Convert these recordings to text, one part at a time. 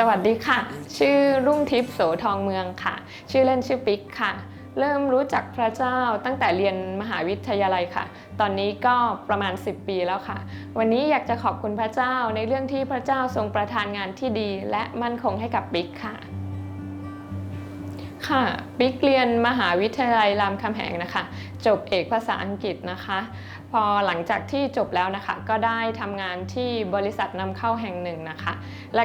สวัสดีค่ะ ชื่อรุ่งทิพย์โสทองเมืองค่ะ ชื่อเล่นชื่อปิ๊กค่ะ เริ่มรู้จักพระเจ้าตั้งแต่เรียนมหาวิทยาลัยค่ะ ตอนนี้ก็ประมาณ 10 ปีแล้วค่ะ วันนี้อยากจะขอบคุณพระเจ้าในเรื่องที่พระเจ้าทรงประทานงานที่ดี และมั่นคงให้กับปิ๊กค่ะ ค่ะปิ๊กเรียนมหาวิทยาลัยรามคำแหงนะคะ จบเอกภาษาอังกฤษนะคะ พอหลังจากที่จบแล้วนะคะ ก็ได้ทำงานที่บริษัทนำเข้าแห่งหนึ่งนะคะ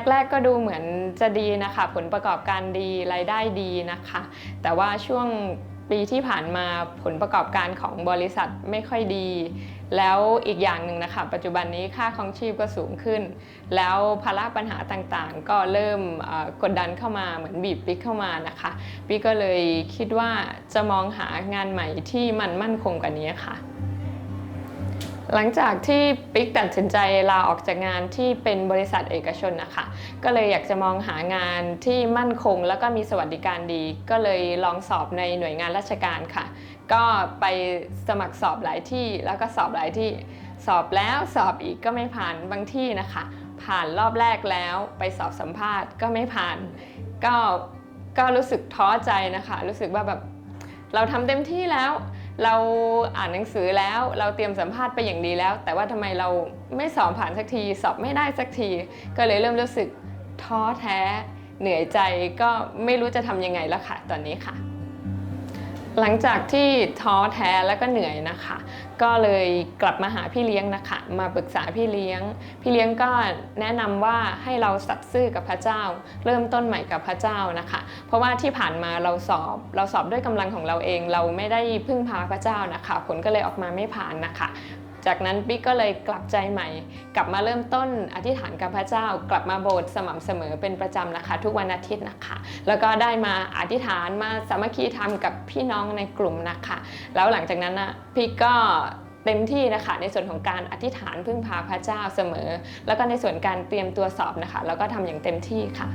แรก ๆก็ดูเหมือนจะดีนะคะ ผลประกอบการดีรายได้ดีนะคะ แต่ว่าช่วง ปีที่ผ่านมาผลประกอบการของบริษัทไม่ค่อยดี แล้วอีกอย่างหนึ่งนะคะปัจจุบันนี้ค่าของชีพก็สูงขึ้น แล้วภาระปัญหาต่างๆ ก็เริ่มกดดันเข้ามาเหมือนบีบปิ๊กเข้ามานะคะปิ๊กก็เลยคิดว่าจะมองหางานใหม่ที่มันมั่นคงกว่านี้ค่ะ หลังจากที่ปิ๊กตัดสินใจลาออกจากงานที่เป็นบริษัทเอกชนนะคะ ก็เลยอยากจะมองหางานที่มั่นคง แล้วก็มีสวัสดิการดี ก็เลยลองสอบในหน่วยงานราชการค่ะ ก็ไปสมัครสอบหลายที่แล้วก็สอบหลายที่สอบแล้วสอบอีกก็ไม่ผ่านบางที่นะคะ ผ่านรอบแรกแล้วไปสอบสัมภาษณ์ก็ไม่ผ่าน ก็ก็รู้สึกท้อใจนะคะ รู้สึกว่าแบบเราทำเต็มที่แล้ว เราอ่านหนังสือแล้วเราเตรียมสัมภาษณ์ไปอย่างดีแล้ว แต่ว่าทำไมเราไม่สอบผ่านสักที สอบไม่ได้สักที ก็เลยเริ่มรู้สึกท้อแท้เหนื่อยใจก็ไม่รู้จะทำยังไงแล้วค่ะ ตอนนี้ค่ะ หลังจากที่ท้อแท้แล้วก็เหนื่อยนะคะ ก็เลยกลับมาหาพี่เลี้ยงนะคะ มาปรึกษาพี่เลี้ยง พี่เลี้ยงก็แนะนำว่าให้เราสัตย์ซื่อกับพระเจ้า เริ่มต้นใหม่กับพระเจ้านะคะ เพราะว่าที่ผ่านมาเราสอบ เราสอบด้วยกำลังของเราเอง เราไม่ได้พึ่งพาพระเจ้านะคะ ผลก็เลยออกมาไม่ผ่านนะคะ จากนั้นปิ๊กก็เลยกลับใจใหม่ กลับมาเริ่มต้นอธิษฐานกับพระเจ้ากลับมาโบสถ์สม่ำเสมอเป็นประจำนะคะ ทุกวันอาทิตย์นะคะ แล้วก็ได้มาอธิษฐานมาสามัคคีธรรมกับพี่น้องในกลุ่มนะคะ แล้วหลังจากนั้นนะปิ๊กก็เต็มที่นะคะในส่วนของการอธิษฐานพึ่งพาพระเจ้าเสมอ แล้วก็ในส่วนการเตรียมตัวสอบนะคะ แล้วก็ทำอย่างเต็มที่ค่ะ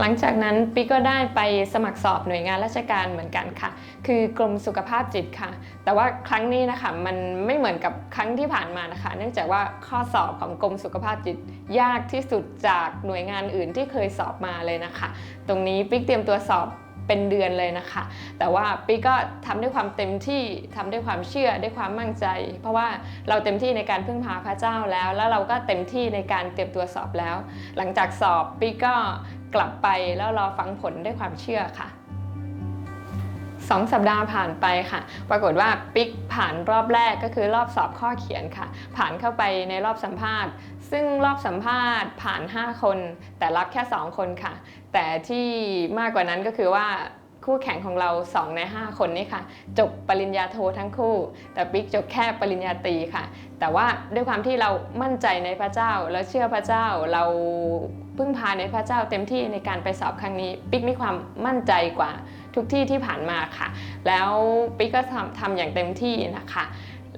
หลังจากนั้นปิ๊กก็ได้ไปสมัครสอบหน่วยงานราชการเหมือนกันค่ะ คือกรมสุขภาพจิตค่ะ แต่ว่าครั้งนี้นะคะมันไม่เหมือนกับครั้งที่ผ่านมานะคะ เนื่องจากว่าข้อสอบของกรมสุขภาพจิตยากที่สุดจากหน่วยงานอื่นที่เคยสอบมาเลยนะคะ ตรงนี้ปิ๊กเตรียมตัวสอบเป็นเดือนเลยนะคะ แต่ว่าปิ๊กก็ทำด้วยความเต็มที่ทำด้วยความเชื่อด้วยความมั่นใจ เพราะว่าเราเต็มที่ในการพึ่งพาพระเจ้าแล้ว แล้วเราก็เต็มที่ในการเตรียมตัวสอบแล้ว หลังจากสอบปิ๊กก็ กลับไปแล้วรอฟังผลด้วยความเชื่อค่ะสองสัปดาห์ผ่านไปค่ะ ปรากฏว่าปิ๊กผ่านรอบแรกก็คือรอบสอบข้อเขียนค่ะ ผ่านเข้าไปในรอบสัมภาษณ์ ซึ่งรอบสัมภาษณ์ผ่าน 5 คน แต่รับแค่ 2 คนค่ะ แต่ที่มากกว่านั้นก็คือว่าคู่แข่งของเรา 2 ใน 5 คนนี้ค่ะ จบปริญญาโททั้งคู่ แต่ปิ๊กจบแค่ปริญญาตรีค่ะ แต่ว่าด้วยความที่เรามั่นใจในพระเจ้าแล้วเชื่อพระเจ้าเรา พึ่งพาในพระเจ้าเต็มที่ในการไปสอบครั้งนี้ ปิ๊กมีความมั่นใจกว่าทุกที่ที่ผ่านมาค่ะ แล้วปิ๊กก็ทำทำอย่างเต็มที่นะคะ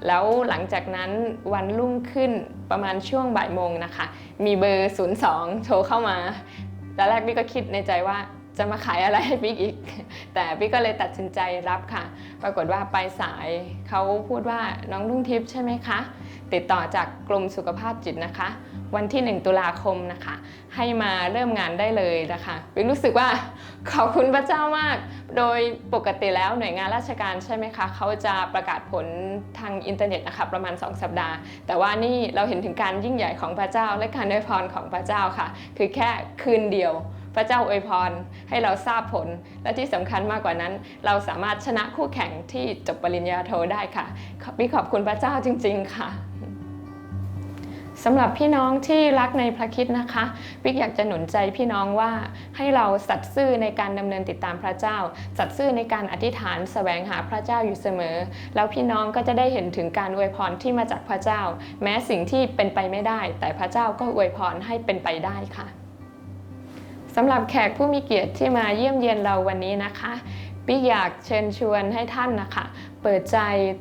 แล้วหลังจากนั้นวันรุ่งขึ้นประมาณช่วงบ่ายโมงนะคะ มีเบอร์ 02 โทรเข้ามาตอนแรกปิ๊กก็คิดในใจว่าจะมาขายอะไรให้ปิ๊กอีก แต่ปิ๊กก็เลยตัดสินใจรับค่ะ ปรากฏว่าไปสายเขาพูดว่าน้องรุ่งทิพย์ใช่ไหมคะ ติดต่อจากกรมสุขภาพจิตนะคะ วันที่ 1 ตุลาคมนะคะ ให้มาเริ่มงานได้เลยนะคะปิ๊กรู้สึกว่าขอบคุณพระเจ้ามาก โดยปกติแล้วหน่วยงานราชการใช่ไหมคะเขาจะประกาศผลทางอินเทอร์เน็ตนะคะประมาณ 2 สัปดาห์ แต่ว่านี่เราเห็นถึงการยิ่งใหญ่ของพระเจ้าและการอวยพรของพระเจ้าค่ะ คือแค่คืนเดียวพระเจ้าอวยพรให้เราทราบผล และที่สำคัญมากกว่านั้น เราสามารถชนะคู่แข่งที่จบปริญญาโทได้ค่ะปิ๊กขอบคุณพระเจ้าจริง ๆ ค่ะ สำหรับพี่น้องที่รักในพระคิดนะคะปิ๊กอยากจะหนุนใจพี่น้องว่าให้เราสัตย์ซื่อในการดำเนินติดตามพระเจ้า สัตย์ซื่อในการอธิษฐานแสวงหาพระเจ้าอยู่เสมอ แล้วพี่น้องก็จะได้เห็นถึงการอวยพรที่มาจากพระเจ้า แม้สิ่งที่เป็นไปไม่ได้ แต่พระเจ้าก็อวยพรให้เป็นไปได้ค่ะสำหรับแขกผู้มีเกียรติที่มาเยี่ยมเยียนเราวันนี้นะคะปิ๊กอยากเชิญชวนให้ท่านนะคะ เปิดใจ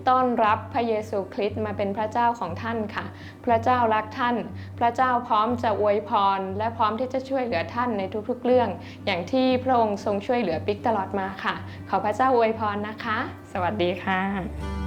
ต้อนรับพระเยซูคริสต์มาเป็นพระเจ้าของท่านค่ะ พระเจ้ารักท่าน พระเจ้าพร้อมจะอวยพร และพร้อมที่จะช่วยเหลือท่านในทุกๆเรื่อง อย่างที่พระองค์ทรงช่วยเหลือปิ๊กตลอดมาค่ะ ขอพระเจ้าอวยพรนะคะ สวัสดีค่ะ